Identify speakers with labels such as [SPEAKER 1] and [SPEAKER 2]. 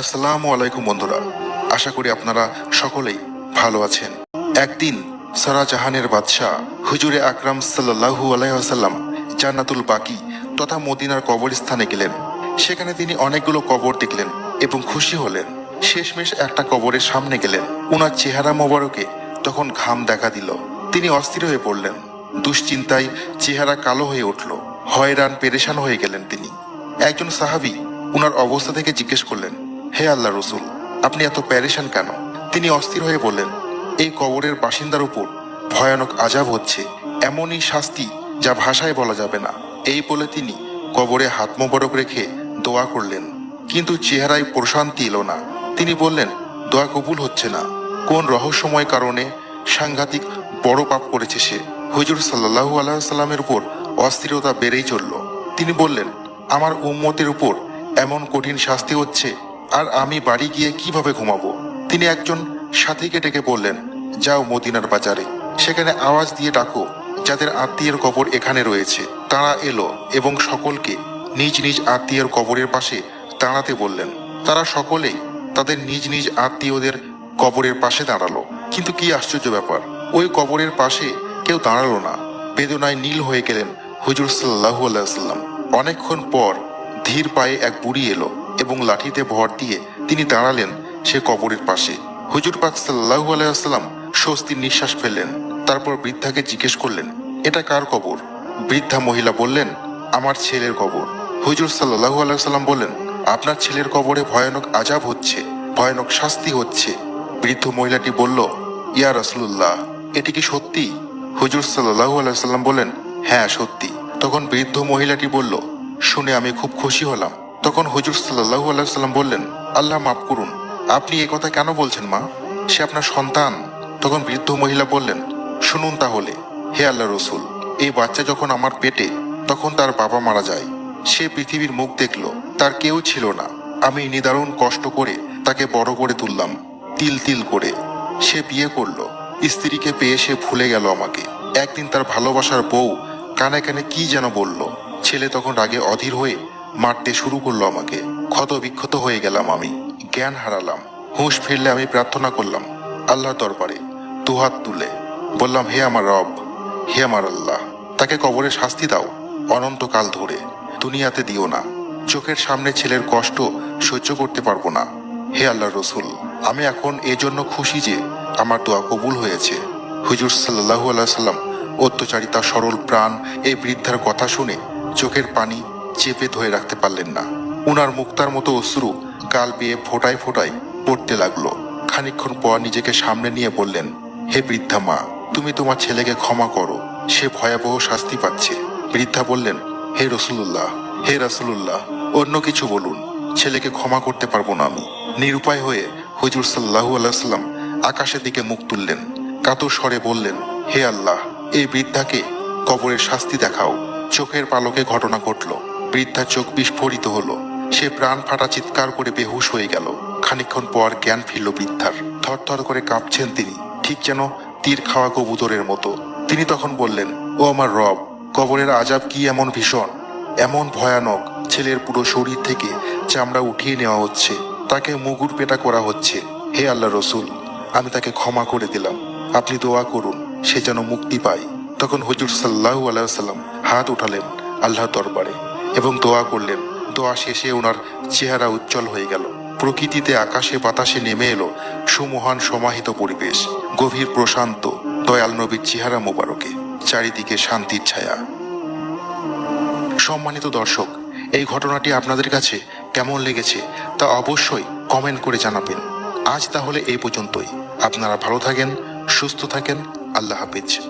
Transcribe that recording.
[SPEAKER 1] আসসালামু আলাইকুম বন্ধুরা। আশা করি আপনারা সকলেই ভালো আছেন। একদিন সারা জাহানের বাদশাহ হুজুরে আকরাম সাল্লাহু আলাইসাল্লাম জান্নাতুল বাকি তথা মদিনার কবরস্থানে গেলেন। সেখানে তিনি অনেকগুলো কবর দেখলেন এবং খুশি হলেন। শেষমেশ একটা কবরের সামনে গেলেন। ওনার চেহারা মোবারকে তখন ঘাম দেখা দিল। তিনি অস্থির হয়ে পড়লেন। দুশ্চিন্তায় চেহারা কালো হয়ে উঠল। হয়রান, পেরেশান হয়ে গেলেন তিনি। একজন সাহাবি উনার অবস্থা থেকে জিজ্ঞেস করলেন হে আল্লাহ রসুল, আপনি এত প্যারেশান কেন? তিনি অস্থির হয়ে বললেন, এই কবরের বাসিন্দার উপর ভয়ানক আজাব হচ্ছে, এমনই শাস্তি যা ভাষায় বলা যাবে না। এই বলে তিনি কবরে হাত মোবারক রেখে দোয়া করলেন, কিন্তু চেহারায় প্রশান্তি এলো না। তিনি বললেন, দোয়া কবুল হচ্ছে না। কোন রহস্যময় কারণে সাংঘাতিক বড় পাপ করেছে সে? হুজুর সাল্লাহু আলাইসাল্লামের উপর অস্থিরতা বেড়েই চলল। তিনি বললেন, আমার উম্মতের উপর এমন কঠিন শাস্তি হচ্ছে আর আমি বাড়ি গিয়ে কীভাবে ঘুমাবো? তিনি একজন সাথীকে ডেকে বললেন, যাও মদিনার বাজারে। সেখানে আওয়াজ দিয়ে ডাকো, যাদের আত্মীয়ের কবর এখানে রয়েছে। তারা এলো এবং সকলকে নিজ নিজ আত্মীয়ের কবরের পাশে দাঁড়াতে বললেন। তারা সকলেই তাদের নিজ নিজ আত্মীয়দের কবরের পাশে দাঁড়াল। কিন্তু কি আশ্চর্য ব্যাপার, ওই কবরের পাশে কেউ দাঁড়াল না। বেদনায় নীল হয়ে গেলেন হুজুর সাল্লাহু আল্লাহাম অনেকক্ষণ পর ধীর পায়ে এক বুড়ি এলো। এবং লাঠিতে ভর দিয়ে তিনি দাঁড়ালেন সে কবরের পাশে। হুজুর পাক সাল্লাহু আলাইসাল্লাম স্বস্তির নিঃশ্বাস ফেললেন, তারপর বৃদ্ধাকে জিজ্ঞেস করলেন, এটা কার কবর? বৃদ্ধা মহিলা বললেন, আমার ছেলের কবর। হুজুর সাল্লাহু আলাইসাল্লাম বললেন, আপনার ছেলের কবরে ভয়ানক আজাব হচ্ছে, ভয়ানক শাস্তি হচ্ছে। বৃদ্ধ মহিলাটি বলল, ইয়া রসুল্লাহ এটি কি সত্যি? হুজুর সাল্লাহু আলাইসাল্লাম বলেন হ্যাঁ সত্যি। তখন বৃদ্ধ মহিলাটি বলল, শুনে আমি খুব খুশি হলাম। তখন হুজুর সাল্লাহু আলাইসাল্লাম বললেন, আল্লাহ মাফ করুন। আপনি এ কথা কেন বলছেন মা? সে আপনার সন্তান। তখন বৃদ্ধ মহিলা বললেন, শুনুন তাহলে, হে আল্লাহ রসুল, এই বাচ্চা যখন আমার পেটে, তখন তার বাবা মারা যায়। সে পৃথিবীর মুখ দেখল, তার কেউ ছিল না। আমি নিদারুণ কষ্ট করে তাকে বড় করে তুললাম, তিল তিল করে। সে বিয়ে করল, স্ত্রীকে পেয়ে সে ভুলে গেল আমাকে। একদিন তার ভালোবাসার বউ কানে কানে কি যেন বলল। ছেলে তখন রাগে অধীর হয়ে মারতে শুরু করল আমাকে। ক্ষত বিক্ষত হয়ে গেলাম আমি, জ্ঞান হারালাম, হুঁশ ফিরলে আমি প্রার্থনা করলাম, আল্লাহর দরবারে দুহাত তুলে। বললাম, হে আমার রব, হে আমার আল্লাহ, তাকে কবরে শাস্তি দাও, অনন্তকাল ধরে। দুনিয়াতে দিও না। চোখের সামনে ছেলের কষ্ট সহ্য করতে পারব না। হে আল্লাহ রসুল, আমি এখন এজন্য খুশি যে আমার দোয়া কবুল হয়েছে। হুজুর সাল্লাহু আলাইসাল্লাম অত্যাচারিতা, সরল প্রাণ এই বৃদ্ধার কথা শুনে চোখের পানি চেপে ধরে রাখতে পারলেন না। উনার মুক্তার মতো অশ্রু গাল বেয়ে ফোটায় ফোটায় পড়তে লাগল। খানিকক্ষণ পর নিজেকে সামনে নিয়ে বললেন, হে বৃদ্ধা মা, তুমি তোমার ছেলেকে ক্ষমা করো। সে ভয়াবহ শাস্তি পাচ্ছে। বৃদ্ধা বললেন, হে রসুল্লাহ হে রসুল্লাহ অন্য কিছু বলুন। ছেলেকে ক্ষমা করতে পারব না আমি। নিরুপায় হয়ে হুজুর সাল্লাহু আলাইসাল্লাম আকাশের দিকে মুখ তুললেন। কাতর স্বরে বললেন, হে আল্লাহ, এই বৃদ্ধাকে কবরের শাস্তি দেখাও। চোখের পালকে ঘটনা ঘটল। বৃদ্ধার চোখ বিস্ফোরিত হলো। সে প্রাণ ফাটা চিৎকার করে বেহুশ হয়ে গেল। খানিকক্ষণ পর জ্ঞান ফিরল বৃদ্ধার। থরথর করে কাঁপছেন তিনি, ঠিক যেন তীর খাওয়া কবুতরের মতো। তিনি তখন বললেন, ও আমার রব, কবরের আজাব কি এমন ভীষণ? এমন ভয়ানক। ছেলের পুরো শরীর থেকে চামড়া উঠিয়ে নেওয়া হচ্ছে। তাকে মুগুর পেটা করা হচ্ছে। হে আল্লাহ রসুল, আমি তাকে ক্ষমা করে দিলাম। আপনি দোয়া করুন, সে যেন মুক্তি পায়। তখন হুজুর সাল্লাহু আলাইসাল্লাম হাত উঠালেন আল্লাহর দরবারে। এবং দোয়া করলেন। দোয়া শেষে ওনার চেহারা উজ্জ্বল হয়ে গেল। প্রকৃতিতে আকাশে বাতাসে নেমে এলো সুমহান সমাহিত পরিবেশ, গভীর প্রশান্ত, দয়াল নবীর চেহারা মোবারকে, চারিদিকে শান্তির ছায়া। সম্মানিত দর্শক, এই ঘটনাটি আপনাদের কাছে কেমন লেগেছে তা অবশ্যই কমেন্ট করে জানাবেন। আজ তাহলে এই পর্যন্তই। আপনারা ভালো থাকেন, সুস্থ থাকেন, আল্লাহ হাফিজ।